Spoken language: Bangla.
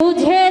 বুঝেছি